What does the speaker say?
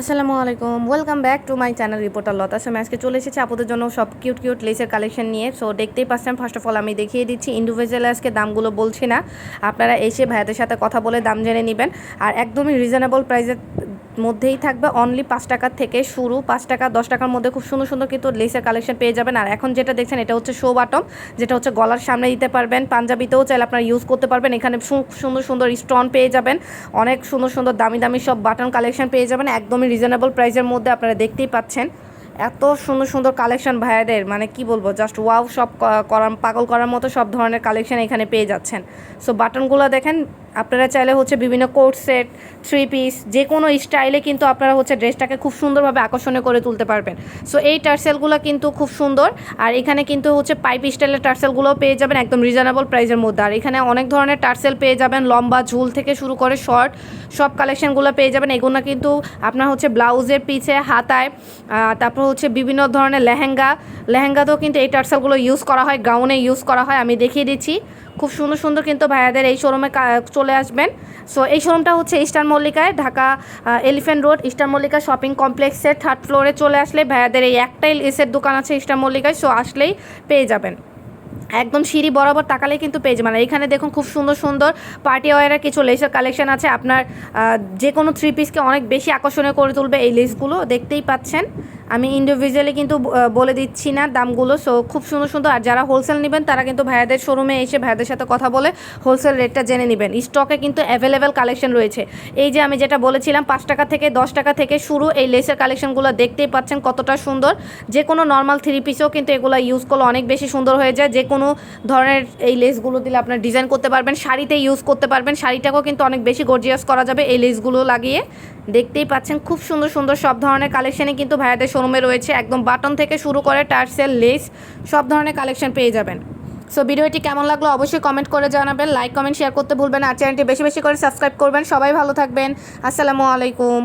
আসসালামু আলাইকুম। Welcome back to my channel reporter Lata আমি আজকে চলে এসেছে আপদের জন্য সব কিউট কিউট লেসের কালেকশন নিয়ে। সো দেখতেই পাচ্ছেন ফার্স্ট অফ অল আমি দেখিয়ে দিচ্ছি ইন্ডিভিজুয়াল আজকে দামগুলো বলছি না। আপনারা এসে ভাইয়াদের সাথে কথা বলে দাম জেনে নেবেন। আর একদমই রিজনেবল প্রাইসের মধ্যেই থাকবে। অনলি পাঁচ টাকার থেকে শুরু। পাঁচ টাকা, দশ টাকার মধ্যে খুব সুন্দর সুন্দর কিন্তু লেসের কালেকশন পেয়ে যাবেন। আর এখন যেটা দেখছেন, এটা হচ্ছে শো বাটম যেটা হচ্ছে গলার সামনে দিতে পারবেন। পাঞ্জাবিতেও চাইলে আপনারা ইউজ করতে পারবেন। এখানে সুন্দর সুন্দর স্টোন পেয়ে যাবেন। অনেক সুন্দর সুন্দর দামি দামি সব বাটন কালেকশন পেয়ে যাবেন। একদমই রিজনেবল প্রাইসের মধ্যে আপনারা দেখতেই পাচ্ছেন। এত সুন্দর সুন্দর কালেকশন ভাইয়াদের। মানে কি বলব জাস্ট ওয়াও সব করার পাগল করার মতো সব ধরনের কালেকশন এখানে পেয়ে যাচ্ছেন। সো বাটনগুলো দেখেন আপনারা চাইলে হচ্ছে বিভিন্ন কোট সেট থ্রি পিস যে কোনো স্টাইলে কিন্তু আপনারা হচ্ছে ড্রেসটাকে খুব সুন্দরভাবে আকর্ষণীয় করে তুলতে পারবেন। সো এই টার্সেলগুলো কিন্তু খুব সুন্দর। আর এখানে কিন্তু হচ্ছে পাইপ স্টাইলের টার্সেলগুলোও পেয়ে যাবেন একদম রিজনেবল প্রাইসের মধ্যে। আর এখানে অনেক ধরনের টার্সেল পেয়ে যাবেন, লম্বা ঝুল থেকে শুরু করে শর্ট সব কালেকশনগুলো পেয়ে যাবেন। এগুলো কিন্তু আপনার হচ্ছে ব্লাউজের পিছে, হাতায় তারপর হচ্ছে বিভিন্ন ধরনের লেহেঙ্গা। লেহেঙ্গাতেও কিন্তু এই টার্সেলগুলো ইউজ করা হয় গাউনে ইউজ করা হয়। আমি দেখিয়ে দিচ্ছি। খুব সুন্দর সুন্দর কিন্তু ভাইয়াদের এই শোরুমে চলে আসবেন। সো এই শোরুমটা হচ্ছে Eastern মল্লিকায়, Dhaka elephant road Eastern Mallika shopping কমপ্লেক্সের থার্ড ফ্লোরে চলে আসলে ভাইয়াদের এই একটাই এসের দোকান আছে ইস্টার মল্লিকায় সো আসলেই পেয়ে যাবেন। একদম সিঁড়ি বরাবর তাকালে কিন্তু পেয়ে আর এখানে দেখুন খুব সুন্দর সুন্দর পার্টি ওয়ারের কিছু লেসের কালেকশন আছে। আপনার যে কোনো থ্রি পিসকে অনেক বেশি আকর্ষণীয় করে তুলবে এই লেসগুলো দেখতেই পাচ্ছেন। আমি ইন্ডিভিজুয়ালি কিন্তু বলে দিচ্ছি না দামগুলো। সো খুব সুন্দর সুন্দর। আর যারা হোলসেল নেবেন, তারা কিন্তু ভাইয়াদের শোরুমে এসে ভাইয়াদের সাথে কথা বলে হোলসেল রেটটা জেনে নেবেন। স্টকে কিন্তু অ্যাভেলেবেল কালেকশন রয়েছে। এই যে আমি যেটা বলেছিলাম, পাঁচ টাকা থেকে দশ টাকা থেকে শুরু, এই লেসের কালেকশনগুলো দেখতেই পাচ্ছেন কতটা সুন্দর। যে কোনো নর্মাল থ্রি পিসেও কিন্তু এগুলো ইউজ করলে অনেক বেশি সুন্দর হয়ে যায়। যে কোনো ধরনের এই লেসগুলো দিলে আপনার ডিজাইন করতে পারবেন, শাড়িতে ইউজ করতে পারবেন, শাড়িটাকেও কিন্তু অনেক বেশি গর্জিয়াস করা যাবে এই লেসগুলো লাগিয়ে। দেখতেই পাচ্ছেন, খুব সুন্দর সুন্দর সব ধরনের কালেকশনই কিন্তু ভাইয়াদের শোরুমে রয়েছে, একদম বাটন থেকে শুরু করে টার্সেল লেস, সব ধরনের কালেকশন পেয়ে যাবেন। সো ভিডিওটি কেমন লাগল অবশ্যই কমেন্ট করে জানাবেন লাইক কমেন্ট শেয়ার করতে ভুলবেন আর চ্যানেলটি বেশি বেশি করে সাবস্ক্রাইব করবেন। সবাই ভালো থাকবেন। আসসালামু আলাইকুম।